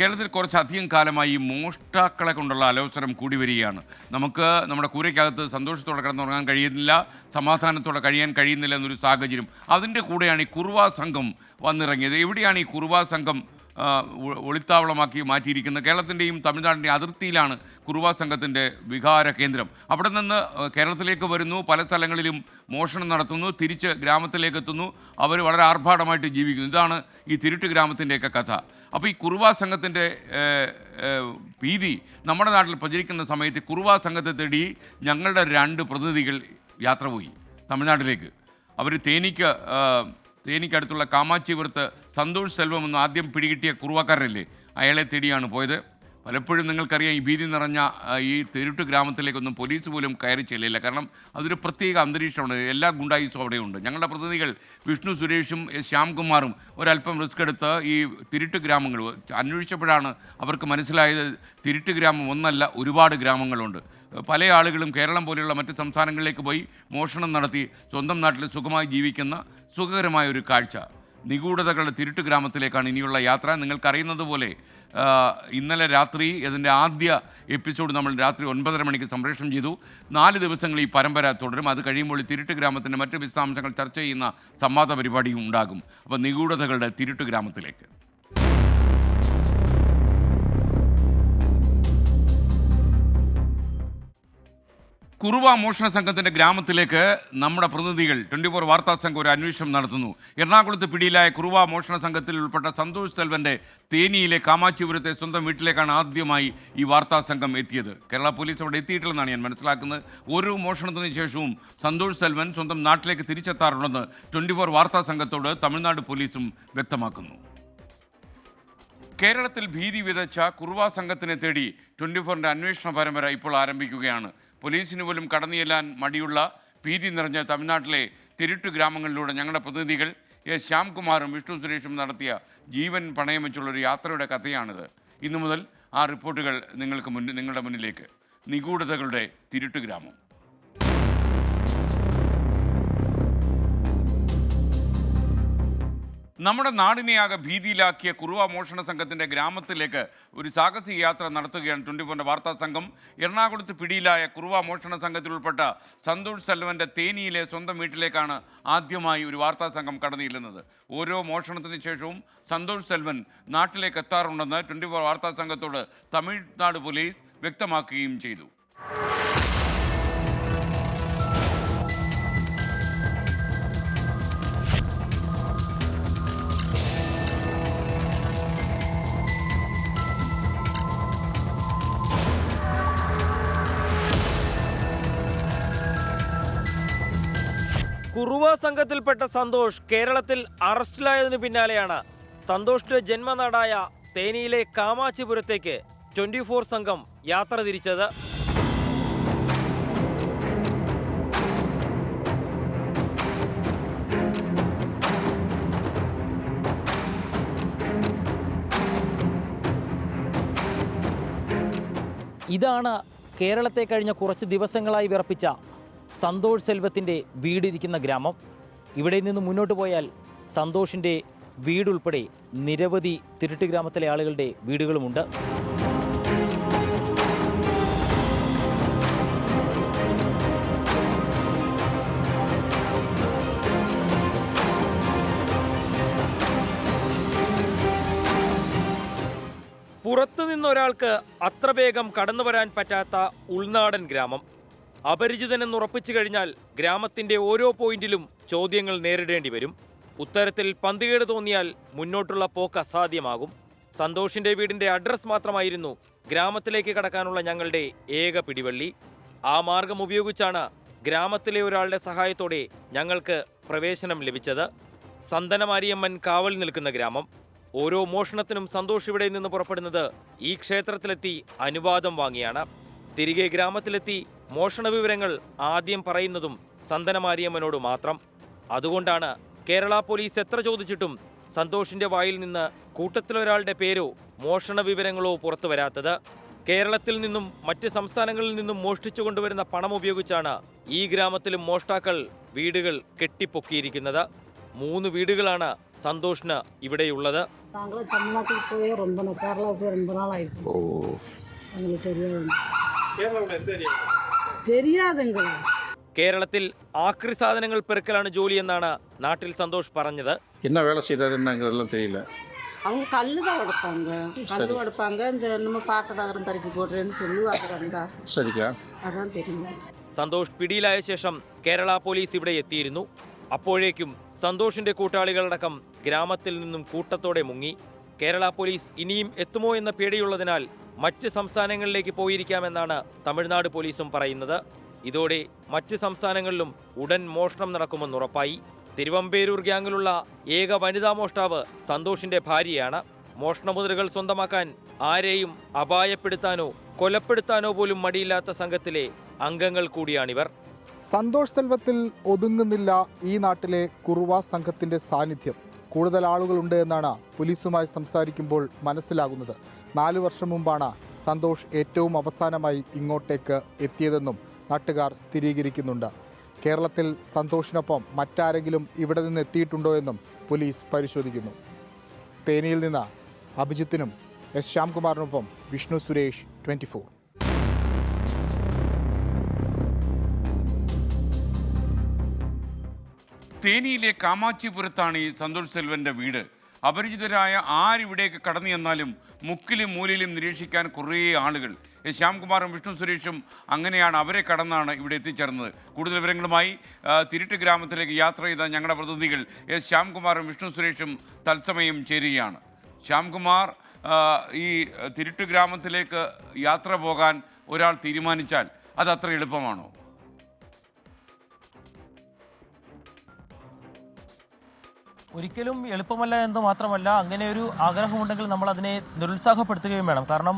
കേരളത്തിൽ കുറച്ചധികം കാലമായി മോഷ്ടാക്കളെ കൊണ്ടുള്ള അലോസരം കൂടി വരികയാണ്. നമുക്ക് നമ്മുടെ കൂരയ്ക്കകത്ത് സന്തോഷത്തോടെ കിടന്നുറങ്ങാൻ കഴിയുന്നില്ല സമാധാനത്തോടെ കഴിയാൻ കഴിയുന്നില്ല എന്നൊരു സാഹചര്യം. അതിന്റെ കൂടെയാണ് ഈ കുറുവാ സംഘം വന്നിറങ്ങിയത്. എവിടെയാണ് ഈ കുറുവാ സംഘം ഒളിത്താവളമാക്കി മാറ്റിയിരിക്കുന്നത്? കേരളത്തിന്റെയും തമിഴ്നാടിന്റെയും അതിർത്തിയിലാണ് കുറുവാ സംഘത്തിന്റെ വികാര കേന്ദ്രം. അവിടെ നിന്ന് കേരളത്തിലേക്ക് വരുന്നു പല സ്ഥലങ്ങളിലും മോഷണം നടത്തുന്നു തിരിച്ച് ഗ്രാമത്തിലേക്ക് എത്തുന്നു. അവർ വളരെ ആർഭാടമായിട്ട് ജീവിക്കുന്നു. ഇതാണ് ഈ തിരുട്ട് ഗ്രാമത്തിന്റെയൊക്കെ കഥ. അപ്പോൾ ഈ കുറുവാ സംഘത്തിന്റെ ഭീതി നമ്മുടെ നാട്ടിൽ പ്രചരിക്കുന്ന സമയത്ത് കുറുവാ സംഘത്തെ തേടി ഞങ്ങളുടെ രണ്ട് പ്രതിനിധികൾ യാത്ര പോയി തമിഴ്നാട്ടിലേക്ക്. അവർ തേനിക്ക് തേനിക്കടുത്തുള്ള കാമാച്ചിപുരത്ത് സന്തോഷ് സെൽവം എന്ന് ആദ്യം പിടികിട്ടിയ കുറുവക്കാരനല്ലേ? അയാളെ തേടിയാണ് പോയത്. പലപ്പോഴും നിങ്ങൾക്കറിയാം ഈ ഭീതി നിറഞ്ഞ ഈ തെരുട്ട് ഗ്രാമത്തിലേക്കൊന്നും പോലീസ് പോലും കയറി ചെല്ലില്ല. കാരണം അതൊരു പ്രത്യേക അന്തരീക്ഷമാണ്. എല്ലാ ഗുണ്ടായുസും അവിടെയുണ്ട്. ഞങ്ങളുടെ പ്രതിനിധികൾ വിഷ്ണു സുരേഷും ശ്യാംകുമാറും ഒരല്പം റിസ്ക് എടുത്ത് ഈ തിരുട്ട് ഗ്രാമങ്ങൾ അന്വേഷിച്ചപ്പോഴാണ് അവർക്ക് മനസ്സിലായത് തിരുട്ട് ഗ്രാമം ഒന്നല്ല ഒരുപാട് ഗ്രാമങ്ങളുണ്ട്. പല ആളുകളും കേരളം പോലെയുള്ള മറ്റ് സംസ്ഥാനങ്ങളിലേക്ക് പോയി മോഷണം നടത്തി സ്വന്തം നാട്ടിൽ സുഖമായി ജീവിക്കുന്ന സുഖകരമായ ഒരു കാഴ്ച. നിഗൂഢതകളുടെ തിരുട്ട് ഗ്രാമത്തിലേക്കാണ് ഇനിയുള്ള യാത്ര. നിങ്ങൾക്കറിയുന്നത് പോലെ ഇന്നലെ രാത്രി ഇതിന്റെ ആദ്യ എപ്പിസോഡ് നമ്മൾ രാത്രി ഒൻപതര മണിക്ക് സംപ്രേഷണം ചെയ്തു. നാല് ദിവസങ്ങൾ ഈ പരമ്പര തുടരും. അത് കഴിയുമ്പോൾ തിരുട്ട് ഗ്രാമത്തിന്റെ മറ്റ് വിശദാംശങ്ങൾ ചർച്ച ചെയ്യുന്ന സംവാദ പരിപാടിയും ഉണ്ടാകും. അപ്പോൾ നിഗൂഢതകളുടെ തിരുട്ട് ഗ്രാമത്തിലേക്ക്. കുറുവ മോഷണ സംഘത്തിന്റെ ഗ്രാമത്തിലേക്ക് നമ്മുടെ പ്രതിനിധികൾ ട്വന്റി ഫോർ വാർത്താ സംഘം ഒരു അന്വേഷണം നടത്തുന്നു. എറണാകുളത്ത് പിടിയിലായ കുറുവ മോഷണ സംഘത്തിൽ ഉൾപ്പെട്ട സന്തോഷ് സെൽവന്റെ തേനിയിലെ കാമാച്ചിപുരത്തെ സ്വന്തം വീട്ടിലേക്കാണ് ആദ്യമായി ഈ വാർത്താ സംഘം എത്തിയത്. കേരള പോലീസ് അവിടെ എത്തിയിട്ടില്ലെന്നാണ് ഞാൻ മനസ്സിലാക്കുന്നത്. ഓരോ മോഷണത്തിന് ശേഷവും സന്തോഷ് സെൽവൻ സ്വന്തം നാട്ടിലേക്ക് തിരിച്ചെത്താറുണ്ടെന്ന് ട്വന്റി ഫോർ വാർത്താ സംഘത്തോട് തമിഴ്നാട് പോലീസും വ്യക്തമാക്കുന്നു. കേരളത്തിൽ ഭീതി വിതച്ച കുറുവാ സംഘത്തിനെ തേടി ട്വന്റി ഫോറിന്റെ അന്വേഷണ പരമ്പര ഇപ്പോൾ ആരംഭിക്കുകയാണ്. പോലീസിന് പോലും കടന്നു ചെല്ലാൻ മടിയുള്ള ഭീതി നിറഞ്ഞ തമിഴ്നാട്ടിലെ തിരുട്ടു ഗ്രാമങ്ങളിലൂടെ ഞങ്ങളുടെ പ്രതിനിധികൾ എസ് ശ്യാംകുമാറും വിഷ്ണു സുരേഷും നടത്തിയ ജീവൻ പണയം വെച്ചുള്ള ഒരു യാത്രയുടെ കഥയാണിത്. ഇന്നു മുതൽ ആ റിപ്പോർട്ടുകൾ നിങ്ങൾക്ക് മുന്നിൽ നിങ്ങളുടെ മുന്നിലേക്ക്. നിഗൂഢതകളുടെ തിരുട്ടു ഗ്രാമം. നമ്മുടെ നാടിനെയാകെ ഭീതിയിലാക്കിയ കുറുവ മോഷണ സംഘത്തിന്റെ ഗ്രാമത്തിലേക്ക് ഒരു സാഹസിക യാത്ര നടത്തുകയാണ് ട്വന്റി ഫോറിന്റെ വാർത്താ സംഘം. എറണാകുളത്ത് പിടിയിലായ കുറുവ മോഷണ സംഘത്തിൽ ഉൾപ്പെട്ട സന്തോഷ് സെൽവന്റെ തേനിയിലെ സ്വന്തം വീട്ടിലേക്കാണ് ആദ്യമായി ഒരു വാർത്താ സംഘം കടന്നിരുന്നത്. ഓരോ മോഷണത്തിന് ശേഷവും സന്തോഷ് സെൽവൻ നാട്ടിലേക്ക് എത്താറുണ്ടെന്ന് ട്വന്റി ഫോർ വാർത്താ സംഘത്തോട് തമിഴ്നാട് പോലീസ് വ്യക്തമാക്കുകയും ചെയ്തു. കുറുവ സംഘത്തിൽപ്പെട്ട സന്തോഷ് കേരളത്തിൽ അറസ്റ്റിലായതിനു പിന്നാലെയാണ്. സന്തോഷിന്റെ ജന്മനാടായ തേനിയിലെ കാമാച്ചിപുരത്തേക്ക് ട്വന്റി ഫോർ സംഘം യാത്ര തിരിച്ചത്. ഇതാണ് കേരളത്തെ കഴിഞ്ഞ കുറച്ച് ദിവസങ്ങളായി വിറപ്പിച്ച സന്തോഷ് സെൽവത്തിന്റെ വീടിരിക്കുന്ന ഗ്രാമം. ഇവിടെ നിന്ന് മുന്നോട്ട് പോയാൽ സന്തോഷിന്റെ വീടുൾപ്പെടെ നിരവധി തിരുട്ട് ഗ്രാമത്തിലെ ആളുകളുടെ വീടുകളുമുണ്ട്. പുറത്തു നിന്നൊരാൾക്ക് അത്ര വേഗം കടന്നു വരാൻ പറ്റാത്ത ഉൾനാടൻ ഗ്രാമം. അപരിചിതനെന്ന് ഉറപ്പിച്ചു കഴിഞ്ഞാൽ ഗ്രാമത്തിന്റെ ഓരോ പോയിന്റിലും ചോദ്യങ്ങൾ നേരിടേണ്ടി വരും. ഉത്തരത്തിൽ പന്തികേട് തോന്നിയാൽ മുന്നോട്ടുള്ള പോക്ക് അസാധ്യമാകും. സന്തോഷിന്റെ വീടിന്റെ അഡ്രസ് മാത്രമായിരുന്നു ഗ്രാമത്തിലേക്ക് കടക്കാനുള്ള ഞങ്ങളുടെ ഏക പിടിവള്ളി. ആ മാർഗം ഉപയോഗിച്ചാണ് ഗ്രാമത്തിലെ ഒരാളുടെ സഹായത്തോടെ ഞങ്ങൾക്ക് പ്രവേശനം ലഭിച്ചത്. സന്തനമാരിയമ്മൻ കാവൽ നിൽക്കുന്ന ഗ്രാമം. ഓരോ മോഷണത്തിനും സന്തോഷ് ഇവിടെ നിന്ന് പുറപ്പെടുന്നത് ഈ ക്ഷേത്രത്തിലെത്തി അനുവാദം വാങ്ങിയാണ്. തിരികെ ഗ്രാമത്തിലെത്തി മോഷണ വിവരങ്ങൾ ആദ്യം പറയുന്നതും സന്തനമാരിയമ്മനോട് മാത്രം അതുകൊണ്ടാണ് കേരള പോലീസ് എത്ര ചോദിച്ചിട്ടും സന്തോഷിന്റെ വായിൽ നിന്ന് കൂട്ടത്തിലൊരാളുടെ പേരോ മോഷണ വിവരങ്ങളോ പുറത്തു വരാത്തത് കേരളത്തിൽ നിന്നും മറ്റ് സംസ്ഥാനങ്ങളിൽ നിന്നും മോഷ്ടിച്ചു കൊണ്ടുവരുന്ന പണം ഉപയോഗിച്ചാണ് ഈ ഗ്രാമത്തിലും മോഷ്ടാക്കൾ വീടുകൾ കെട്ടിപ്പൊക്കിയിരിക്കുന്നത് മൂന്ന് വീടുകളാണ് സന്തോഷിന് ഇവിടെയുള്ളത് நாங்களும் தமிழ்நாட்டுக்கு போய் ரொம்ப நாள் கேரளா போய் ரொம்ப நாள் ஆயிடுச்சு எங்களுக்கு தெரியாது தெரியாதுங்களா കേരളത്തിൽ ആക്രി സാധനങ്ങൾ പെറുക്കലാണ് ജോലിയെന്നാണ് നാട്ടിൽ സന്തോഷ് പറഞ്ഞത് என்ன வேலை செய்கிறாருன்னாங்கிறதெல்லாம் தெரியல அவங்க கல் தான் உடைப்பாங்க கல் உடைப்பாங்க இந்த நம்ம பாட்ட தகரம் பறிக்கி போடுறேன்னு சொல்லுவாங்க வந்தா சரிக்கா அதான் தெரியும் സന്തോഷ് പിടിയിലായ ശേഷം കേരള പോലീസ് ഇവിടെ എത്തിയിരുന്നു അപ്പോഴേക്കും സന്തോഷിന്റെ കൂട്ടാളികളടക്കം ഗ്രാമത്തിൽ നിന്നും കൂട്ടത്തോടെ മുങ്ങി കേരള പോലീസ് ഇനിയും എത്തുമോ എന്ന പേടിയുള്ളതിനാൽ മറ്റ് സംസ്ഥാനങ്ങളിലേക്ക് പോയിരിക്കാമെന്നാണ് തമിഴ്നാട് പോലീസും പറയുന്നത്. ഇതോടെ മറ്റ് സംസ്ഥാനങ്ങളിലും ഉടൻ മോഷണം നടക്കുമെന്നുറപ്പായി തിരുവമ്പേരൂർ ഗ്യാങ്ങിലുള്ള ഏക വനിതാ മോഷ്ടാവ് സന്തോഷിന്റെ ഭാര്യയാണ്. മോഷണമുദ്രകൾ സ്വന്തമാക്കാൻ ആരെയും അപായപ്പെടുത്താനോ കൊലപ്പെടുത്താനോ പോലും മടിയില്ലാത്ത സംഘത്തിലെ അംഗങ്ങൾ കൂടിയാണിവർ. സന്തോഷ് സെൽവത്തിൽ ഒതുങ്ങുന്നില്ല ഈ നാട്ടിലെ കുറുവ സംഘത്തിന്റെ സാന്നിധ്യം. കൂടുതൽ ആളുകളുണ്ട് എന്നാണ് പോലീസുമായി സംസാരിക്കുമ്പോൾ മനസ്സിലാകുന്നത്. നാല് വർഷം മുമ്പാണ് സന്തോഷ് ഏറ്റവും അവസാനമായി ഇങ്ങോട്ടേക്ക് എത്തിയതെന്നും നാട്ടുകാർ സ്ഥിരീകരിക്കുന്നുണ്ട്. കേരളത്തിൽ സന്തോഷിനൊപ്പം മറ്റാരെങ്കിലും ഇവിടെ നിന്ന് എത്തിയിട്ടുണ്ടോ എന്നും പോലീസ് പരിശോധിക്കുന്നു. തേനിയിൽ നിന്ന് അഭിജിത്തിനും എസ് ശ്യാംകുമാറിനൊപ്പം വിഷ്ണു സുരേഷ് ട്വന്റി തേനിയിലെ കാമാച്ചിപുരത്താണ് ഈ സന്തോഷ് സെൽവന്റെ വീട്. അപരിചിതരായ ആരിവിടേക്ക് കടന്നു ചെന്നാലും മുക്കിലും മൂലയിലും നിരീക്ഷിക്കാൻ കുറേ ആളുകൾ. ശ്യാംകുമാറും വിഷ്ണു സുരേഷും അങ്ങനെയാണ് അവരെ കടന്നാണ് ഇവിടെ എത്തിച്ചേർന്നത്. കൂടുതൽ വിവരങ്ങളുമായി തിരുട്ട് ഗ്രാമത്തിലേക്ക് യാത്ര ചെയ്ത ഞങ്ങളുടെ പ്രതിനിധികൾ എസ് ശ്യാംകുമാറും വിഷ്ണു സുരേഷും തത്സമയം ചേരുകയാണ്. ശ്യാംകുമാർ ഈ തിരുട്ട് ഗ്രാമത്തിലേക്ക് യാത്ര പോകാൻ ഒരാൾ തീരുമാനിച്ചാൽ അത് അത്ര എളുപ്പമാണോ? ഒരിക്കലും എളുപ്പമല്ല എന്ന് മാത്രമല്ല അങ്ങനെ ഒരു ആഗ്രഹമുണ്ടെങ്കിൽ നമ്മൾ അതിനെ നിരുത്സാഹപ്പെടുത്തുകയും വേണം. കാരണം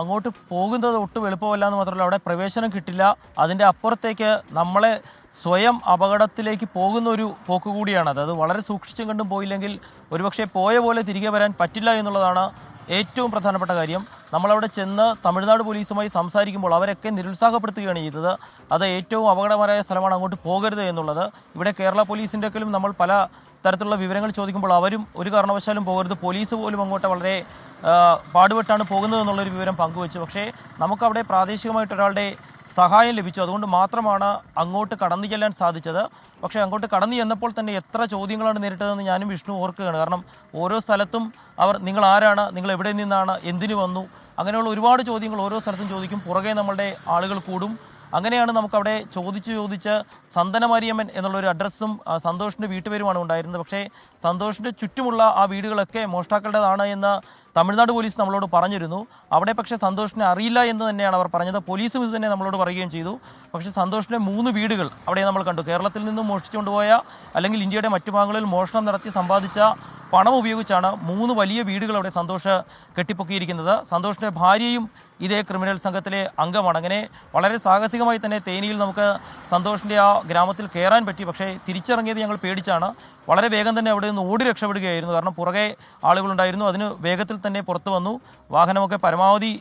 അങ്ങോട്ട് പോകുന്നത് ഒട്ടും എളുപ്പമല്ല എന്ന് മാത്രമല്ല അവിടെ പ്രവേശനം കിട്ടില്ല. അതിന്റെ അപ്പുറത്തേക്ക് നമ്മളെ സ്വയം അപകടത്തിലേക്ക് പോകുന്ന ഒരു പോക്ക് കൂടിയാണ് അത്. വളരെ സൂക്ഷിച്ചും കണ്ടും പോയില്ലെങ്കിൽ ഒരുപക്ഷെ പോയ പോലെ തിരികെ വരാൻ പറ്റില്ല എന്നുള്ളതാണ് ഏറ്റവും പ്രധാനപ്പെട്ട കാര്യം. നമ്മളവിടെ ചെന്ന് തമിഴ്നാട് പോലീസുമായി സംസാരിക്കുമ്പോൾ അവരൊക്കെ നിരുത്സാഹപ്പെടുത്തുകയാണ് ചെയ്തത്. അത് ഏറ്റവും അപകടകരമായ സ്ഥലമാണ് അങ്ങോട്ട് പോകരുത് എന്നുള്ളത്. ഇവിടെ കേരള പോലീസിന്റെ നമ്മൾ പല തരത്തിലുള്ള വിവരങ്ങൾ ചോദിക്കുമ്പോൾ അവരും ഒരു കാരണവശാലും പോകരുത്. പോലീസ് പോലും അങ്ങോട്ട് വളരെ പാടുപെട്ടാണ് പോകുന്നത് എന്നുള്ളൊരു വിവരം പങ്കുവച്ചു. പക്ഷേ നമുക്കവിടെ പ്രാദേശികമായിട്ട് ഒരാളുടെ സഹായം ലഭിച്ചു. അതുകൊണ്ട് മാത്രമാണ് അങ്ങോട്ട് കടന്നു ചെല്ലാൻ സാധിച്ചത്. പക്ഷേ അങ്ങോട്ട് കടന്നു ചെന്നപ്പോൾ തന്നെ എത്ര ചോദ്യങ്ങളാണ് നേരിട്ടതെന്ന് ഞാനും വിഷ്ണു ഓർക്കുകയാണ്. കാരണം ഓരോ സ്ഥലത്തും അവർ നിങ്ങൾ ആരാണ്? നിങ്ങൾ എവിടെ നിന്നാണ്? എന്തിനു വന്നു? അങ്ങനെയുള്ള ഒരുപാട് ചോദ്യങ്ങൾ ഓരോ സ്ഥലത്തും ചോദിക്കും. പുറകെ നമ്മളുടെ ആളുകൾ കൂടും. അങ്ങനെയാണ് നമുക്കവിടെ ചോദിച്ച് ചോദിച്ച് സന്തന മരിയമ്മൻ എന്നുള്ളൊരു അഡ്രസ്സും സന്തോഷിന്റെ വീട്ടുപേരുമാണ് ഉണ്ടായിരുന്നത്. പക്ഷേ സന്തോഷിന്റെ ചുറ്റുമുള്ള ആ വീടുകളൊക്കെ മോഷ്ടാക്കളുടേതാണ് എന്ന് തമിഴ്നാട് പോലീസ് നമ്മളോട് പറഞ്ഞിരുന്നു. അവിടെ പക്ഷേ സന്തോഷിനെ അറിയില്ല എന്ന് തന്നെയാണ് അവർ പറഞ്ഞത്. പോലീസ് ഇത് തന്നെ നമ്മളോട് പറയുകയും ചെയ്തു. പക്ഷേ സന്തോഷിന്റെ മൂന്ന് വീടുകൾ അവിടെ നമ്മൾ കണ്ടു. കേരളത്തിൽ നിന്നും മോഷ്ടിച്ചുകൊണ്ടുപോയ അല്ലെങ്കിൽ ഇന്ത്യയുടെ മറ്റു ഭാഗങ്ങളിൽ മോഷണം നടത്തി സമ്പാദിച്ച പണം ഉപയോഗിച്ചാണ് മൂന്ന് വലിയ വീടുകൾ അവിടെ സന്തോഷ് കെട്ടിപ്പൊക്കിയിരിക്കുന്നത്. സന്തോഷിന്റെ ഭാര്യയും ഇതേ ക്രിമിനൽ സംഘത്തിലെ അംഗമാണ്. അങ്ങനെ വളരെ സാഹസികമായി തന്നെ തേനിയിൽ നമുക്ക് സന്തോഷിന്റെ ആ ഗ്രാമത്തിൽ കയറാൻ പറ്റി. പക്ഷേ തിരിച്ചിറങ്ങിയത് ഞങ്ങൾ പേടിച്ചാണ്. വളരെ വേഗം തന്നെ അവിടെ നിന്ന് ഓടി രക്ഷപ്പെടുകയായിരുന്നു. കാരണം പുറകെ ആളുകളുണ്ടായിരുന്നു അതിന് വേഗത്തിൽ തന്നെ പുറത്തു വന്നു. വാഹനമൊക്കെ പരമാവധി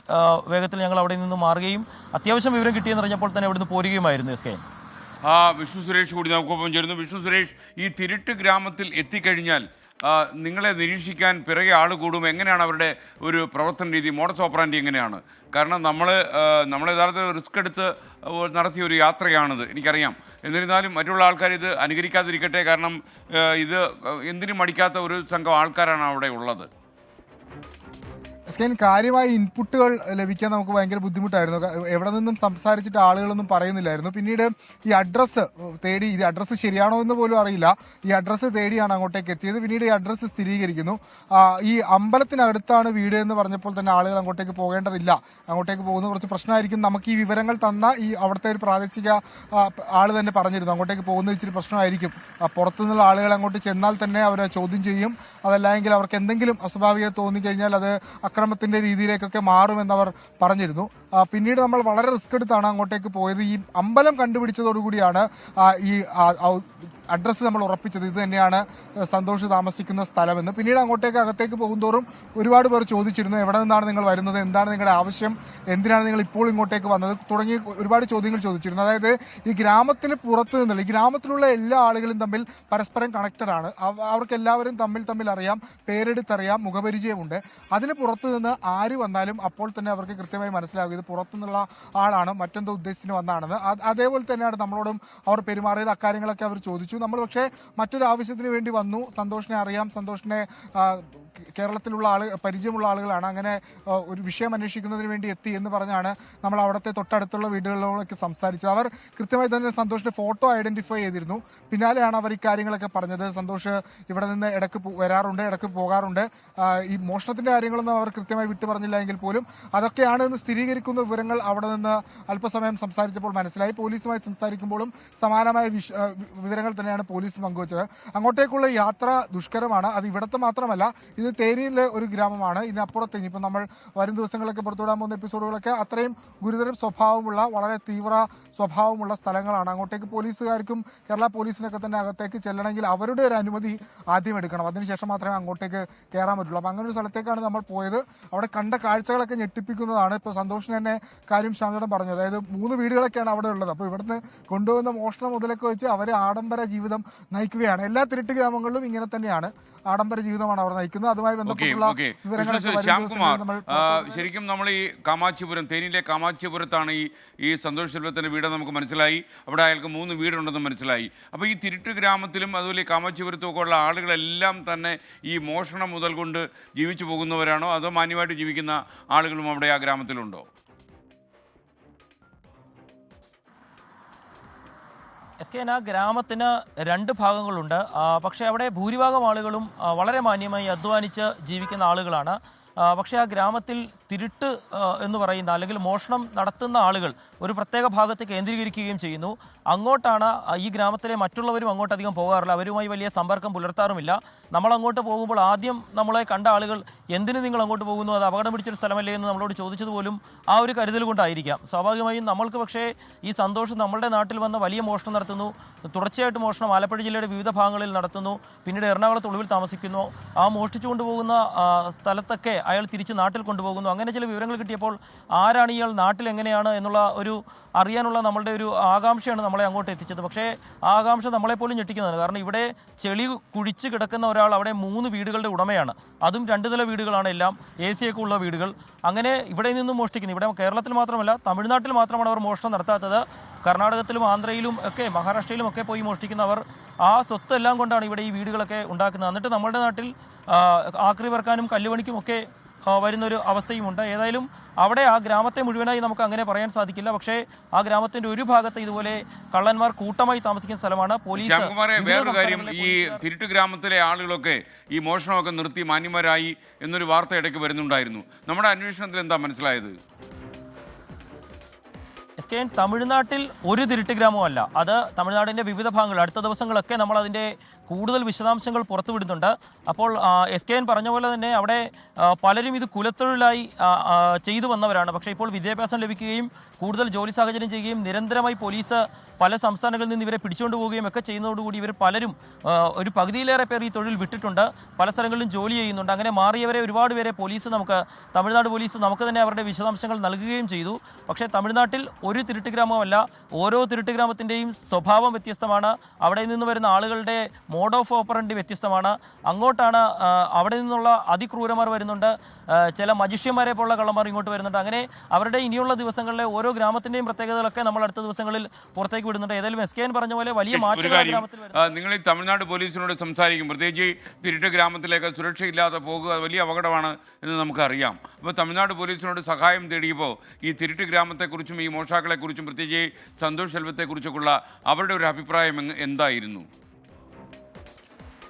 വേഗത്തിൽ ഞങ്ങൾ അവിടെ നിന്ന് മാറുകയും അത്യാവശ്യം വിവരം കിട്ടിയെന്ന് അറിഞ്ഞപ്പോൾ തന്നെ അവിടുന്ന് പോരുകയുമായിരുന്നു എസ് കെ. ആ വിഷ്ണു സുരേഷ് കൂടി നമുക്കൊപ്പം ചേരുന്നു. വിഷ്ണു സുരേഷ് ഈ തിരുട്ട് ഗ്രാമത്തിൽ എത്തിക്കഴിഞ്ഞാൽ നിങ്ങളെ നിരീക്ഷിക്കാൻ പിറകെ ആൾ കൂടും. എങ്ങനെയാണ് അവരുടെ ഒരു പ്രവർത്തന രീതി? മോഡസ് ഓപ്പറാൻഡി എങ്ങനെയാണ്? കാരണം നമ്മൾ നമ്മൾ യഥാർത്ഥത്തിൽ റിസ്ക് എടുത്ത് നടത്തിയ ഒരു യാത്രയാണിത് എനിക്കറിയാം. എന്നിരുന്നാലും മറ്റുള്ള ആൾക്കാർ ഇത് അനുകരിക്കാതിരിക്കട്ടെ. കാരണം ഇത് എന്തിനും മടിക്കാത്ത ഒരു സംഘം ആൾക്കാരാണ് അവിടെ ഉള്ളത്. എസ്കെൻ കാര്യമായ ഇൻപുട്ടുകൾ ലഭിക്കാൻ നമുക്ക് ഭയങ്കര ബുദ്ധിമുട്ടായിരുന്നു. എവിടെ നിന്നും സംസാരിച്ചിട്ട് ആളുകളൊന്നും പറയുന്നില്ലായിരുന്നു. പിന്നീട് ഈ അഡ്രസ്സ് തേടി ഈ അഡ്രസ്സ് ശരിയാണോ എന്ന് പോലും അറിയില്ല. ഈ അഡ്രസ്സ് തേടിയാണ് അങ്ങോട്ടേക്ക് എത്തിയത്. പിന്നീട് ഈ അഡ്രസ്സ് സ്ഥിരീകരിക്കുന്നു. ഈ അമ്പലത്തിനടുത്താണ് വീട് എന്ന് പറഞ്ഞപ്പോൾ തന്നെ ആളുകൾ അങ്ങോട്ടേക്ക് പോകേണ്ടതില്ല. അങ്ങോട്ടേക്ക് പോകുന്ന കുറച്ച് പ്രശ്നമായിരിക്കും. നമുക്ക് ഈ വിവരങ്ങൾ തന്ന ഈ അവിടുത്തെ ഒരു പ്രാദേശിക ആൾ തന്നെ പറഞ്ഞിരുന്നു. അങ്ങോട്ടേക്ക് പോകുന്നത് ഇച്ചിരി പ്രശ്നമായിരിക്കും. പുറത്തുനിന്നുള്ള ആളുകൾ അങ്ങോട്ട് ചെന്നാൽ തന്നെ അവരെ ചോദ്യം ചെയ്യും. അതല്ലെങ്കിൽ അവർക്ക് എന്തെങ്കിലും അസ്വാഭാവികത തോന്നിക്കഴിഞ്ഞാൽ അത് അക്രമത്തിന്റെ രീതിയിലേക്കൊക്കെ മാറുമെന്നവർ പറഞ്ഞിരുന്നു. പിന്നീട് നമ്മൾ വളരെ റിസ്ക് എടുത്താണ് അങ്ങോട്ടേക്ക് പോയത്. ഈ അമ്പലം കണ്ടുപിടിച്ചതോടുകൂടിയാണ് ഈ അഡ്രസ്സ് നമ്മൾ ഉറപ്പിച്ചത്. ഇത് തന്നെയാണ് സന്തോഷ് താമസിക്കുന്ന സ്ഥലമെന്ന്. പിന്നീട് അങ്ങോട്ടേക്ക് അകത്തേക്ക് പോകുന്തോറും ഒരുപാട് പേർ ചോദിച്ചിരുന്നു എവിടെ നിന്നാണ് നിങ്ങൾ വരുന്നത്? എന്താണ് നിങ്ങളുടെ ആവശ്യം? എന്തിനാണ് നിങ്ങൾ ഇപ്പോൾ ഇങ്ങോട്ടേക്ക് വന്നത്? തുടങ്ങി ഒരുപാട് ചോദ്യങ്ങൾ ചോദിച്ചിരുന്നു. അതായത് ഈ ഗ്രാമത്തിന് പുറത്ത് നിന്നുള്ള ഈ ഗ്രാമത്തിലുള്ള എല്ലാ ആളുകളും തമ്മിൽ പരസ്പരം കണക്റ്റഡ് ആണ്. അവ- അവർക്ക് എല്ലാവരും തമ്മിൽ തമ്മിൽ അറിയാം പേരെടുത്തറിയാം മുഖപരിചയമുണ്ട്. അതിന് പുറത്ത് നിന്ന് ആര് വന്നാലും അപ്പോൾ തന്നെ അവർക്ക് കൃത്യമായി മനസ്സിലാകും ഇത് പുറത്തുനിന്നുള്ള ആളാണ് മറ്റെന്തോ ഉദ്ദേശത്തിന് വന്നാണെന്ന് അതേപോലെ തന്നെയാണ് നമ്മളോടും അവർ പെരുമാറിയത്. അക്കാര്യങ്ങളൊക്കെ അവർ ചോദിച്ചു. നമ്മൾ പക്ഷേ മറ്റൊരു ആവശ്യത്തിന് വേണ്ടി വന്നു. സന്തോഷിനെ അറിയാം. സന്തോഷിനെ കേരളത്തിലുള്ള ആൾ പരിചയമുള്ള ആളുകളാണ്. അങ്ങനെ ഒരു വിഷയം അന്വേഷിക്കുന്നതിന് വേണ്ടി എത്തി എന്ന് പറഞ്ഞാണ് നമ്മൾ അവിടുത്തെ തൊട്ടടുത്തുള്ള വീടുകളിലൊക്കെ സംസാരിച്ചത്. അവർ കൃത്യമായി തന്നെ സന്തോഷിന്റെ ഫോട്ടോ ഐഡന്റിഫൈ ചെയ്തിരുന്നു. പിന്നാലെയാണ് അവർ ഇക്കാര്യങ്ങളൊക്കെ പറഞ്ഞത്. സന്തോഷ് ഇവിടെ നിന്ന് ഇടയ്ക്ക് വരാറുണ്ട് ഇടയ്ക്ക് പോകാറുണ്ട്. ഈ മോഷണത്തിന്റെ കാര്യങ്ങളൊന്നും അവർ കൃത്യമായി വിട്ടു പറഞ്ഞില്ല എങ്കിൽ പോലും അതൊക്കെയാണ് എന്ന് സ്ഥിരീകരിക്കുന്ന വിവരങ്ങൾ അവിടെ നിന്ന് അല്പസമയം സംസാരിച്ചപ്പോൾ മനസ്സിലായി. പോലീസുമായി സംസാരിക്കുമ്പോഴും സമാനമായ വിവരങ്ങൾ തന്നെയാണ് പോലീസ് പങ്കുവച്ചത്. അങ്ങോട്ടേക്കുള്ള യാത്ര ദുഷ്കരമാണ്. അത് ഇവിടുത്തെ മാത്രമല്ല ഇത് തേനിയിലെ ഒരു ഗ്രാമമാണ്. ഇതിനപ്പുറത്ത് ഇനിയിപ്പോൾ നമ്മൾ വരും ദിവസങ്ങളൊക്കെ പുറത്തുവിടാൻ പോകുന്ന എപ്പിസോഡുകളൊക്കെ അത്രയും ഗുരുതരം സ്വഭാവമുള്ള വളരെ തീവ്ര സ്വഭാവമുള്ള സ്ഥലങ്ങളാണ്. അങ്ങോട്ടേക്ക് പോലീസുകാർക്കും കേരള പോലീസിനൊക്കെ തന്നെ അകത്തേക്ക് ചെല്ലണമെങ്കിൽ അവരുടെ ഒരു അനുമതി ആദ്യം എടുക്കണം. അതിനുശേഷം മാത്രമേ അങ്ങോട്ടേക്ക് കയറാൻ പറ്റുള്ളൂ. അപ്പം അങ്ങനെ ഒരു സ്ഥലത്തേക്കാണ് നമ്മൾ പോയത്. അവിടെ കണ്ട കാഴ്ചകളൊക്കെ ഞെട്ടിപ്പിക്കുന്നതാണ്. ഇപ്പോൾ സന്തോഷിന് തന്നെ കാര്യം ശ്യാമചേട്ടൻ പറഞ്ഞു. അതായത് മൂന്ന് വീടുകളൊക്കെയാണ് അവിടെ ഉള്ളത്. അപ്പോൾ ഇവിടുന്ന് കൊണ്ടുവന്ന മോഷണം മുതലൊക്കെ വെച്ച് അവർ ആഡംബര ജീവിതം നയിക്കുകയാണ്. എല്ലാ തിരുട്ട് ഗ്രാമങ്ങളിലും ഇങ്ങനെ തന്നെയാണ്. ആഡംബര ജീവിതമാണ് അവർ നയിക്കുന്നത്. അതുമായി ബന്ധപ്പെട്ടുള്ള വിവരങ്ങളൊക്കെ ശ്യാംകുമാർ ശരിക്കും നമ്മൾ ഈ കാമാക്ഷിപുരം തേനിയിലെ കാമാക്ഷിപുരത്താണ് ഈ ഈ സന്തോഷ് സെൽവത്തിന്റെ വീട് നമുക്ക് മനസ്സിലായി. അവിടെ അയാൾക്ക് മൂന്ന് വീടുണ്ടെന്ന് മനസ്സിലായി. അപ്പോൾ ഈ തിരുട്ട് ഗ്രാമത്തിലും അതുപോലെ കാമാക്ഷിപുരത്തും ഒക്കെ ഉള്ള ആളുകളെല്ലാം തന്നെ ഈ മോഷണം മുതൽ കൊണ്ട് ജീവിച്ചു പോകുന്നവരാണോ? അതോ മാന്യമായിട്ട് ജീവിക്കുന്ന ആളുകളും അവിടെ ആ ഗ്രാമത്തിലുണ്ടോ? എസ് കെ ആ ഗ്രാമത്തിന് രണ്ട് ഭാഗങ്ങളുണ്ട്. പക്ഷെ അവിടെ ഭൂരിഭാഗം ആളുകളും വളരെ മാന്യമായി അധ്വാനിച്ച് ജീവിക്കുന്ന ആളുകളാണ്. പക്ഷേ ആ ഗ്രാമത്തിൽ തിരുട്ട് എന്ന് പറയുന്ന അല്ലെങ്കിൽ മോഷണം നടത്തുന്ന ആളുകൾ ഒരു പ്രത്യേക ഭാഗത്ത് കേന്ദ്രീകരിക്കുകയും ചെയ്യുന്നു. അങ്ങോട്ടാണ് ഈ ഗ്രാമത്തിലെ മറ്റുള്ളവരും അങ്ങോട്ടധികം പോകാറില്ല. അവരുമായി വലിയ സമ്പർക്കം പുലർത്താറുമില്ല. നമ്മൾ അങ്ങോട്ട് പോകുമ്പോൾ ആദ്യം നമ്മളെ കണ്ട ആളുകൾ എന്തിന് നിങ്ങൾ അങ്ങോട്ട് പോകുന്നു? അത് അപകടം പിടിച്ചൊരു സ്ഥലമല്ലേ എന്ന് നമ്മളോട് ചോദിച്ചത് പോലും ആ ഒരു കരുതൽ കൊണ്ടായിരിക്കാം. സ്വാഭാവികമായും നമ്മൾക്ക് പക്ഷേ ഈ സന്തോഷം നമ്മളുടെ നാട്ടിൽ വന്ന വലിയ മോഷണം നടത്തുന്നു. തുടർച്ചയായിട്ട് മോഷണം ആലപ്പുഴ ജില്ലയുടെ വിവിധ ഭാഗങ്ങളിൽ നടത്തുന്നു. പിന്നീട് എറണാകുളത്ത് ഒളിവിൽ താമസിക്കുന്നു. ആ മോഷ്ടിച്ചു കൊണ്ടുപോകുന്ന സ്ഥലത്തൊക്കെ അയാൾ തിരിച്ച് നാട്ടിൽ കൊണ്ടുപോകുന്നു. അങ്ങനെ ചില വിവരങ്ങൾ കിട്ടിയപ്പോൾ ആരാണ് ഇയാൾ നാട്ടിൽ എങ്ങനെയാണ് എന്നുള്ള ഒരു അറിയാനുള്ള നമ്മളുടെ ഒരു ആകാംക്ഷയാണ് നമ്മളെ അങ്ങോട്ട് എത്തിച്ചത്. പക്ഷേ ആകാംക്ഷ നമ്മളെപ്പോലും ഞെട്ടിക്കുന്നതാണ്. കാരണം ഇവിടെ ചെളി കുഴിച്ച് കിടക്കുന്ന ഒരാൾ അവിടെ മൂന്ന് വീടുകളുടെ ഉടമയാണ്. അതും രണ്ട് നില വീടുകളാണ് എല്ലാം. എ സി ഒക്കെ ഉള്ള വീടുകൾ. അങ്ങനെ ഇവിടെ നിന്നും മോഷ്ടിക്കുന്നു. ഇവിടെ കേരളത്തിൽ മാത്രമല്ല തമിഴ്നാട്ടിൽ മാത്രമാണ് അവർ മോഷണം നടത്താത്തത്. കർണാടകത്തിലും ആന്ധ്രയിലും ഒക്കെ മഹാരാഷ്ട്രയിലും ഒക്കെ പോയി മോഷ്ടിക്കുന്നവർ ആ സ്വത്ത് എല്ലാം കൊണ്ടാണ് ഇവിടെ ഈ വീടുകളൊക്കെ ഉണ്ടാക്കുന്നത്. എന്നിട്ട് നമ്മുടെ നാട്ടിൽ ആക്രി പറക്കാനും കല്ലുപണിക്കും ഒക്കെ വരുന്നൊരു അവസ്ഥയുമുണ്ട്. ഏതായാലും അവിടെ ആ ഗ്രാമത്തെ മുഴുവനായി നമുക്ക് അങ്ങനെ പറയാൻ സാധിക്കില്ല. പക്ഷേ ആ ഗ്രാമത്തിന്റെ ഒരു ഭാഗത്ത് ഇതുപോലെ കള്ളന്മാർ കൂട്ടമായി താമസിക്കുന്ന സ്ഥലമാണ്. പോലീസ് വേറൊരു കാര്യം ഈ തിരുട്ടു ഗ്രാമത്തിലെ ആളുകളൊക്കെ ഈ മോഷണമൊക്കെ നിർത്തി മാന്യന്മാരായി എന്നൊരു വാർത്ത ഇടയ്ക്ക് വരുന്നുണ്ടായിരുന്നു. നമ്മുടെ അന്വേഷണത്തിൽ എന്താ മനസ്സിലായത്? എസ് കെ എൻ തമിഴ്നാട്ടിൽ ഒരു തിരുട്ട് ഗ്രാമമല്ല അത് തമിഴ്നാടിന്റെ വിവിധ ഭാഗങ്ങൾ അടുത്ത ദിവസങ്ങളൊക്കെ നമ്മൾ അതിന്റെ കൂടുതൽ വിശദാംശങ്ങൾ പുറത്തുവിടുന്നുണ്ട് അപ്പോൾ എസ് കെ എൻ പറഞ്ഞ പോലെ തന്നെ അവിടെ പലരും ഇത് കുലത്തൊഴിലായി ചെയ്തു വന്നവരാണ്. പക്ഷേ ഇപ്പോൾ വിദ്യാഭ്യാസം ലഭിക്കുകയും കൂടുതൽ ജോലി സാഹചര്യം ചെയ്യുകയും നിരന്തരമായി പോലീസ് പല സംസ്ഥാനങ്ങളിൽ നിന്ന് ഇവരെ പിടിച്ചുകൊണ്ട് പോവുകയും ഒക്കെ ചെയ്യുന്നതോടുകൂടി ഇവർ പലരും ഒരു പകുതിയിലേറെ പേർ ഈ തൊഴിൽ വിട്ടിട്ടുണ്ട്. പല സ്ഥലങ്ങളിലും ജോലി ചെയ്യുന്നുണ്ട്. അങ്ങനെ മാറിയവരെ ഒരുപാട് പേരെ പോലീസ് നമുക്ക് തമിഴ്നാട് പോലീസ് നമുക്ക് തന്നെ അവരുടെ വിശദാംശങ്ങൾ നൽകുകയും ചെയ്തു. പക്ഷേ തമിഴ്നാട്ടിൽ ഒരു തിരുട്ട് ഗ്രാമമല്ല ഓരോ തിരുട്ട് ഗ്രാമത്തിന്റെയും സ്വഭാവം വ്യത്യസ്തമാണ്. അവിടെ നിന്ന് വരുന്ന ആളുകളുടെ മോഡ് ഓഫ് ഓപ്പറന്റ് വ്യത്യസ്തമാണ്. അങ്ങോട്ടാണ് അവിടെ നിന്നുള്ള അതിക്രൂരമാർ വരുന്നുണ്ട്. ചില മജിഷ്യന്മാരെ പോലുള്ള കള്ളന്മാർ ഇങ്ങോട്ട് വരുന്നുണ്ട്. അങ്ങനെ അവരുടെ ഇനിയുള്ള ദിവസങ്ങളിലെ ഓരോ ഗ്രാമത്തിന്റെയും പ്രത്യേകതകളൊക്കെ നമ്മൾ അടുത്ത ദിവസങ്ങളിൽ പുറത്തേക്ക് വിടുന്നുണ്ട്. ഏതായാലും എസ് കെ എൻ പറഞ്ഞ പോലെ വലിയ മാറ്റം നിങ്ങൾ ഈ തമിഴ്നാട് പോലീസിനോട് സംസാരിക്കും. പ്രത്യേകിച്ച് തിരുട്ട് ഗ്രാമത്തിലേക്ക് സുരക്ഷയില്ലാതെ പോകുക വലിയ അപകടമാണ് എന്ന് നമുക്കറിയാം. അപ്പോൾ തമിഴ്നാട് പോലീസിനോട് സഹായം തേടിയപ്പോൾ ഈ തിരുട്ട് ഗ്രാമത്തെക്കുറിച്ചും ഈ മോഷാക്കളെക്കുറിച്ചും പ്രത്യേകിച്ച് സന്തോഷ് ശെൽവത്തെക്കുറിച്ചൊക്കെയുള്ള അവരുടെ ഒരു അഭിപ്രായം എന്തായിരുന്നു?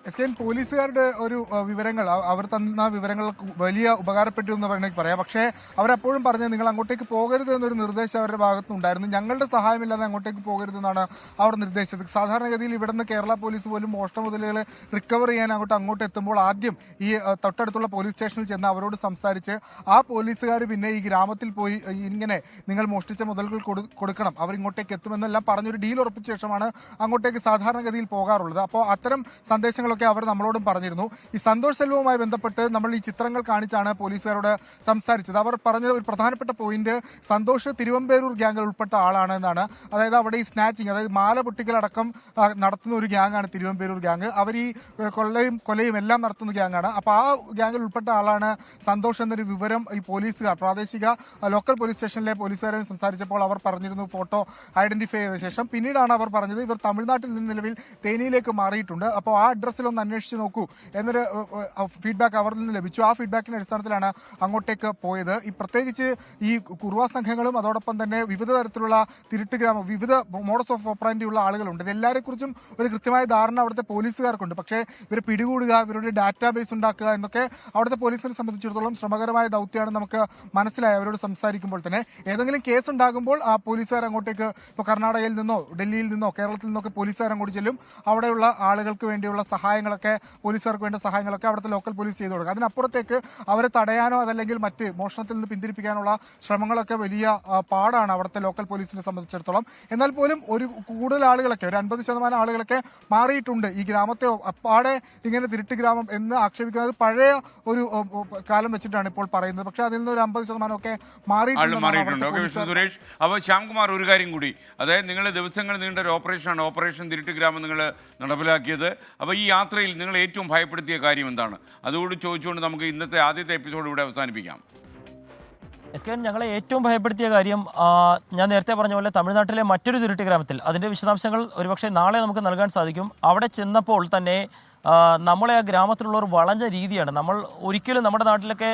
എസ് കെ പോലീസുകാരുടെ ഒരു വിവരങ്ങൾ അവർ തന്ന വിവരങ്ങൾ വലിയ ഉപകാരപ്പെട്ടു എന്ന് വേണമെങ്കിൽ പറയാം. പക്ഷേ അവരപ്പോഴും പറഞ്ഞത് നിങ്ങൾ അങ്ങോട്ടേക്ക് പോകരുത് എന്നൊരു നിർദ്ദേശം അവരുടെ ഭാഗത്തുനിന്നുണ്ടായിരുന്നു ഞങ്ങളുടെ സഹായമില്ലാതെ അങ്ങോട്ടേക്ക് പോകരുതെന്നാണ് അവർ നിർദ്ദേശിച്ചത്. സാധാരണഗതിയിൽ ഇവിടെ നിന്ന് കേരള പോലീസ് പോലും മോഷണ മുതലുകൾ റിക്കവർ ചെയ്യാൻ അങ്ങോട്ട് അങ്ങോട്ട് എത്തുമ്പോൾ ആദ്യം ഈ തൊട്ടടുത്തുള്ള പോലീസ് സ്റ്റേഷനിൽ ചെന്ന് അവരോട് സംസാരിച്ച് ആ പോലീസുകാർ പിന്നെ ഈ ഗ്രാമത്തിൽ പോയി ഇങ്ങനെ നിങ്ങൾ മോഷ്ടിച്ച മുതലുകൾ കൊടുക്കണം അവർ ഇങ്ങോട്ടേക്ക് എത്തുമെന്നെല്ലാം പറഞ്ഞൊരു ഡീൽ ഉറപ്പിച്ച ശേഷമാണ് അങ്ങോട്ടേക്ക് സാധാരണഗതിയിൽ പോകാറുള്ളത്. അപ്പോൾ അത്തരം സന്ദേശങ്ങളൊക്കെ അവർ നമ്മളോടും പറഞ്ഞിരുന്നു. ഈ സന്തോഷ് സെൽവവുമായി ബന്ധപ്പെട്ട് നമ്മൾ ഈ ചിത്രങ്ങൾ കാണിച്ചാണ് പോലീസുകാരോട് സംസാരിച്ചത്. അവർ പറഞ്ഞ ഒരു പ്രധാനപ്പെട്ട പോയിന്റ് സന്തോഷ് തിരുവമ്പേരൂർ ഗ്യാങ്ങിൽ ഉൾപ്പെട്ട ആളാണ് എന്നാണ്. അതായത് അവിടെ ഈ സ്നാച്ചിങ് അതായത് മാല പൊട്ടിക്കലടക്കം നടത്തുന്ന ഒരു ഗ്യാങ്ങാണ് തിരുവമ്പേരൂർ ഗ്യാങ് അവർ ഈ കൊള്ളയും കൊലയും എല്ലാം നടത്തുന്ന ഗ്യാങ്ങാണ് അപ്പോൾ ആ ഗ്യാങ്ങിൽ ഉൾപ്പെട്ട ആളാണ് സന്തോഷ് എന്നൊരു വിവരം ഈ പോലീസുകാർ പ്രാദേശിക ലോക്കൽ പോലീസ് സ്റ്റേഷനിലെ പോലീസുകാരെ സംസാരിച്ചപ്പോൾ അവർ പറഞ്ഞിരുന്നു ഫോട്ടോ ഐഡന്റിഫൈ ചെയ്ത ശേഷം. പിന്നീടാണ് അവർ പറഞ്ഞത് ഇവർ തമിഴ്നാട്ടിൽ നിന്ന് നിലവിൽ തേനിയിലേക്ക് മാറിയിട്ടുണ്ട്. അപ്പോൾ ആ അഡ്രസ്സിൽ ഒന്ന് അന്വേഷിച്ച് നോക്കൂ എന്നൊരു ഫീഡ്ബാക്ക് അവരിൽ നിന്ന് ലഭിച്ചു. ആ ഫീഡ്ബാക്കിന്റെ അടിസ്ഥാനത്തിലാണ് അങ്ങോട്ടേക്ക് പോയത്. ഈ പ്രത്യേകിച്ച് ഈ കുറുവ സംഘങ്ങളും അതോടൊപ്പം തന്നെ വിവിധ തരത്തിലുള്ള തിരുട്ട് ഗ്രാമം വിവിധ മോഡസ് ഓഫ് ഓപ്പറാന്റി ഉള്ള ആളുകളുണ്ട്. ഇതെല്ലാവരെ കുറിച്ചും ഒരു കൃത്യമായ ധാരണ അവിടുത്തെ പോലീസുകാർക്കുണ്ട്. പക്ഷേ ഇവരെ പിടികൂടുക ഇവരുടെ ഡാറ്റാബേസ് ഉണ്ടാക്കുക എന്നൊക്കെ അവിടുത്തെ പോലീസിനെ സംബന്ധിച്ചിടത്തോളം ശ്രമകരമായ ദൗത്യമാണ് നമുക്ക് മനസ്സിലായി അവരോട് സംസാരിക്കുമ്പോൾ തന്നെ. ഏതെങ്കിലും കേസ് ഉണ്ടാകുമ്പോൾ ആ പോലീസുകാർ അങ്ങോട്ടേക്ക് ഇപ്പോൾ കർണാടകയിൽ നിന്നോ ഡൽഹിയിൽ നിന്നോ കേരളത്തിൽ നിന്നൊക്കെ പോലീസുകാർ അങ്ങോട്ട് ചെല്ലും. അവിടെയുള്ള ആളുകൾക്ക് വേണ്ടിയുള്ള സഹായങ്ങളൊക്കെ പോലീസുകാർക്ക് വേണ്ട സഹായങ്ങളൊക്കെ അവിടുത്തെ ലോക്കൽ പോലീസ് ചെയ്തു കൊടുക്കുക അതിനപ്പുറത്തേക്ക് അവരെ തടയാനോ അതല്ലെങ്കിൽ മറ്റ് മോഷണത്തിൽ നിന്ന് പിന്തിരിപ്പിക്കാനുള്ള ശ്രമങ്ങളൊക്കെ വലിയ പാടാണ് അവിടുത്തെ ലോക്കൽ പോലീസിനെ സംബന്ധിച്ചിടത്തോളം. എന്നാൽ പോലും ഒരു കൂടുതൽ ആളുകളൊക്കെ ഒരു അൻപത് ശതമാനം ആളുകളൊക്കെ മാറിയിട്ടുണ്ട്. ഈ ഗ്രാമത്തെ അപ്പാടെ ഇങ്ങനെ തിരുട്ട് ഗ്രാമം എന്ന് ആക്ഷേപിക്കുന്നത് പഴയ ഒരു കാലം വെച്ചിട്ടാണ് ഇപ്പോൾ പറയുന്നത്. പക്ഷേ അതിൽ നിന്ന് ഒരു അമ്പത് ശതമാനമൊക്കെ മാറിയിട്ടുണ്ട് സുരേഷ് അപ്പോൾ ശ്യാംകുമാർ ഒരു കാര്യം കൂടി. അതായത് നിങ്ങൾ ദിവസങ്ങൾ നീണ്ട ഒരു ഓപ്പറേഷനാണ് ഓപ്പറേഷൻ തിരുട്ട് ഗ്രാമം നിങ്ങൾ നടപ്പിലാക്കിയത്. അപ്പോൾ ഈ യാത്രയിൽ നിങ്ങൾ ഏറ്റവും ഭയപ്പെടുത്തിയ കാര്യം എന്താണ്? അതുകൂടി ചോദിച്ചുകൊണ്ട് നമുക്ക് ഇന്നത്തെ ആദ്യത്തെ എപ്പിസോഡ് ഇവിടെ അവസാനിപ്പിക്കാം. എസ് കെ ഞങ്ങളെ ഏറ്റവും ഭയപ്പെടുത്തിയ കാര്യം ഞാൻ നേരത്തെ പറഞ്ഞ പോലെ തമിഴ്നാട്ടിലെ മറ്റൊരു തുരുട്ടി ഗ്രാമത്തിൽ അതിന്റെ വിശദാംശങ്ങൾ ഒരുപക്ഷെ നാളെ നമുക്ക് നൽകാൻ സാധിക്കും. അവിടെ ചെന്നപ്പോൾ തന്നെ നമ്മളെ ആ ഗ്രാമത്തിലുള്ളവർ വളഞ്ഞ രീതിയാണ്. നമ്മൾ ഒരിക്കലും നമ്മുടെ നാട്ടിലൊക്കെ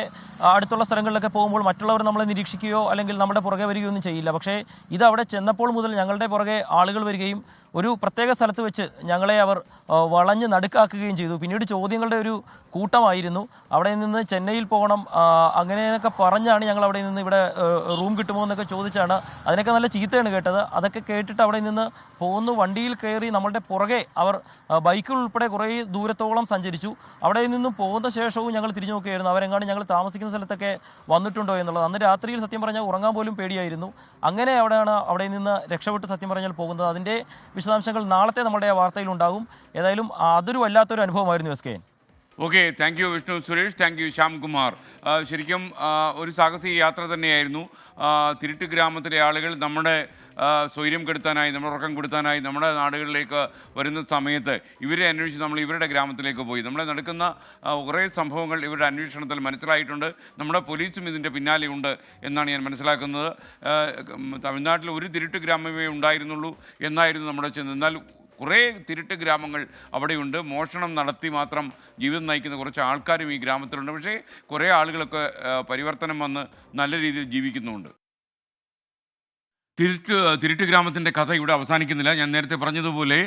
അടുത്തുള്ള സ്ഥലങ്ങളിലൊക്കെ പോകുമ്പോൾ മറ്റുള്ളവർ നമ്മളെ നിരീക്ഷിക്കുകയോ അല്ലെങ്കിൽ നമ്മുടെ പുറകെ വരികയോ ഒന്നും ചെയ്യില്ല. പക്ഷേ ഇത് അവിടെ ചെന്നപ്പോൾ മുതൽ ഞങ്ങളുടെ പുറകെ ആളുകൾ വരികയും ഒരു പ്രത്യേക സ്ഥലത്ത് വെച്ച് ഞങ്ങളെ അവർ വളഞ്ഞ് നടുക്കാക്കുകയും ചെയ്തു. പിന്നീട് ചോദ്യങ്ങളുടെ ഒരു കൂട്ടമായിരുന്നു. അവിടെ നിന്ന് ചെന്നൈയിൽ പോകണം അങ്ങനെയൊക്കെ പറഞ്ഞാണ് ഞങ്ങൾ അവിടെ നിന്ന് ഇവിടെ റൂം കിട്ടുമോ എന്നൊക്കെ ചോദിച്ചാണ്. അതിനൊക്കെ നല്ല ചീത്തയാണ് കേട്ടത്. അതൊക്കെ കേട്ടിട്ട് അവിടെ നിന്ന് പോകുന്നു. വണ്ടിയിൽ കയറി നമ്മളുടെ പുറകെ അവർ ബൈക്കിൽ ഉൾപ്പെടെ കുറേ ദൂരത്തോളം സഞ്ചരിച്ചു. അവിടെ നിന്നും പോകുന്ന ശേഷവും ഞങ്ങൾ തിരിഞ്ഞു നോക്കുകയായിരുന്നു അവരെങ്ങാണ്ട് ഞങ്ങൾ താമസിക്കുന്ന സ്ഥലത്തൊക്കെ വന്നിട്ടുണ്ടോ എന്നുള്ളത്. അന്ന് രാത്രിയിൽ സത്യം പറഞ്ഞാൽ ഉറങ്ങാൻ പോലും പേടിയായിരുന്നു. അങ്ങനെ അവിടെയാണ് അവിടെ നിന്ന് രക്ഷപ്പെട്ട് സത്യം പറഞ്ഞാൽ പോകുന്നത്. അതിന്റെ വിശദാംശങ്ങൾ നാളത്തെ നമ്മുടെ ഉണ്ടാകും ഏതായാലും അതൊരു വല്ലാത്തൊരു അനുഭവമായിരുന്നു S K okay thank you Vishnu Suresh thank you Shyamkumar ശരിക്കും ഒരു സാഹസിക യാത്ര തന്നെയായിരുന്നു. തിരുട്ട് ഗ്രാമത്തിലെ ആളുകൾ നമ്മുടെ ആ, സ്വൈര്യം കെടുത്താനായി നമ്മുടെ ഉറക്കം കെടുത്താനായി നമ്മുടെ നാടുകളിലേക്ക് വരുന്ന സമയത്ത് ഇവരെ അന്വേഷിച്ച് നമ്മൾ ഇവരുടെ ഗ്രാമത്തിലേക്ക് പോയി. നമ്മളെ നടക്കുന്ന കുറേ സംഭവങ്ങൾ ഇവരുടെ അന്വേഷണത്തിൽ മനസ്സിലായിട്ടുണ്ട്. നമ്മുടെ പോലീസും ഇതിന്റെ പിന്നാലെയുണ്ട് എന്നാണ് ഞാൻ മനസ്സിലാക്കുന്നത്. തമിഴ്നാട്ടിൽ ഒരു തിരുട്ട് ഗ്രാമമേ ഉണ്ടായിരുന്നുള്ളൂ എന്നായിരുന്നു നമ്മുടെ ചെന്ന് എന്നാൽ കുറേ തിരുട്ട് ഗ്രാമങ്ങൾ അവിടെയുണ്ട്. മോഷണം നടത്തി മാത്രം ജീവിതം നയിക്കുന്ന കുറച്ച് ആൾക്കാരും ഈ ഗ്രാമത്തിലുണ്ട്. പക്ഷേ കുറേ ആളുകളൊക്കെ പരിവർത്തനം വന്ന് നല്ല രീതിയിൽ ജീവിക്കുന്നുമുണ്ട്. തിരുട്ട് തിരുട്ട് ഗ്രാമത്തിന്റെ കഥ ഇവിടെ അവസാനിക്കുന്നില്ല. ഞാൻ നേരത്തെ പറഞ്ഞതുപോലെ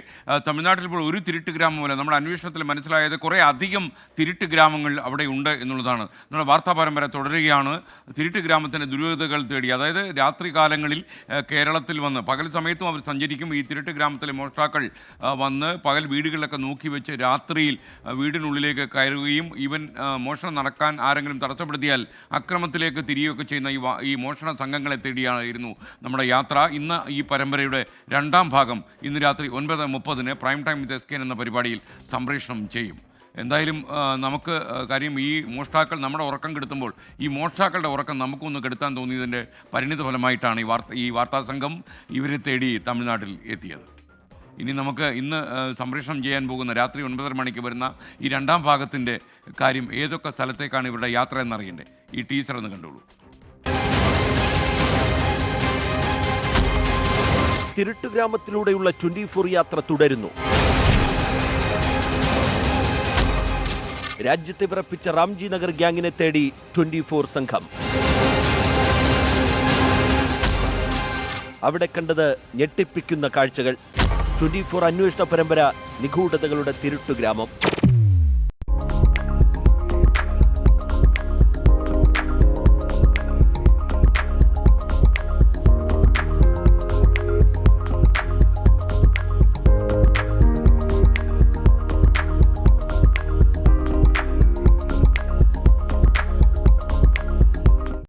തമിഴ്നാട്ടിൽ ഇപ്പോൾ ഒരു തിരുട്ട് ഗ്രാമമല്ല നമ്മുടെ അന്വേഷണത്തിൽ മനസ്സിലായത് കുറേ അധികം തിരുട്ട് ഗ്രാമങ്ങൾ അവിടെ ഉണ്ട് എന്നുള്ളതാണ്. നമ്മുടെ വാർത്താ പരമ്പര തുടരുകയാണ്. തിരുട്ട് ഗ്രാമത്തിന്റെ ദുരിതകൾ തേടി അതായത് രാത്രി കാലങ്ങളിൽ കേരളത്തിൽ വന്ന് പകൽ സമയത്തും അവർ സഞ്ചരിക്കും. ഈ തിരുട്ട് ഗ്രാമത്തിലെ മോഷ്ടാക്കൾ വന്ന് പകൽ വീടുകളിലൊക്കെ നോക്കി വെച്ച് രാത്രിയിൽ വീടിനുള്ളിലേക്ക് കയറുകയും ഈവൻ മോഷണം നടക്കാൻ ആരെങ്കിലും തടസ്സപ്പെടുത്തിയാൽ അക്രമത്തിലേക്ക് തിരിയുകയൊക്കെ ചെയ്യുന്ന ഈ മോഷണ സംഘങ്ങളെ തേടിയായിരുന്നു നമ്മുടെ യാത്ര ഇന്ന് ഈ പരമ്പരയുടെ രണ്ടാം ഭാഗം ഇന്ന് രാത്രി ഒൻപത് മുപ്പതിന് prime time with S KN എന്ന പരിപാടിയിൽ സംപ്രേഷണം ചെയ്യും. എന്തായാലും നമുക്ക് കാര്യം ഈ മോഷ്ടാക്കൾ നമ്മുടെ ഉറക്കം കെടുത്തുമ്പോൾ ഈ മോഷ്ടാക്കളുടെ ഉറക്കം നമുക്കൊന്ന് കെടുത്താൻ തോന്നിയതിന്റെ പരിണിത ഫലമായിട്ടാണ് ഈ വാർത്ത ഈ വാർത്താ സംഘം ഇവരെ തേടി തമിഴ്നാട്ടിൽ എത്തിയത്. ഇനി നമുക്ക് ഇന്ന് സംപ്രേഷണം ചെയ്യാൻ പോകുന്ന രാത്രി ഒൻപതര മണിക്ക് വരുന്ന ഈ രണ്ടാം ഭാഗത്തിന്റെ കാര്യം ഏതൊക്കെ സ്ഥലത്തേക്കാണ് ഇവരുടെ യാത്ര എന്നറിയണ്ടേ? ഈ ടീച്ചർ എന്ന് കണ്ടോളൂ. തിരുട്ട് ഗ്രാമത്തിലൂടെയുള്ള ട്വന്റി ഫോർ യാത്ര തുടരുന്നു. രാജ്യത്തെ വിറപ്പിച്ച റാംജി നഗർ ഗ്യാങ്ങിനെ തേടി ട്വന്റി ഫോർ സംഘം. അവിടെ കണ്ടത് ഞെട്ടിപ്പിക്കുന്ന കാഴ്ചകൾ. ട്വന്റി ഫോർ അന്വേഷണ പരമ്പര നിഗൂഢതകളുടെ തിരുട്ടു ഗ്രാമം